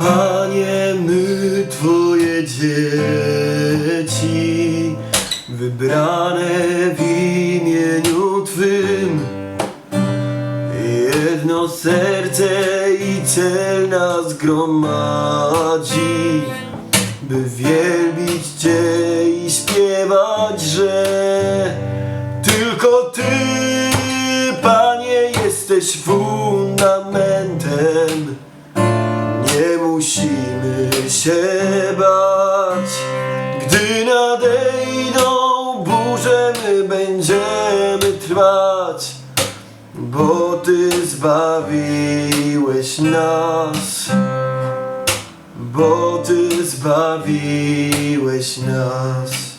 Panie, my Twoje dzieci, wybrane w imieniu Twym. Jedno serce i cel nas gromadzi, by wielbić Cię i śpiewać, że tylko Ty, Panie, jesteś fundamentem. Się bać, gdy nadejdą burze, my będziemy trwać, bo Ty zbawiłeś nas, bo Ty zbawiłeś nas.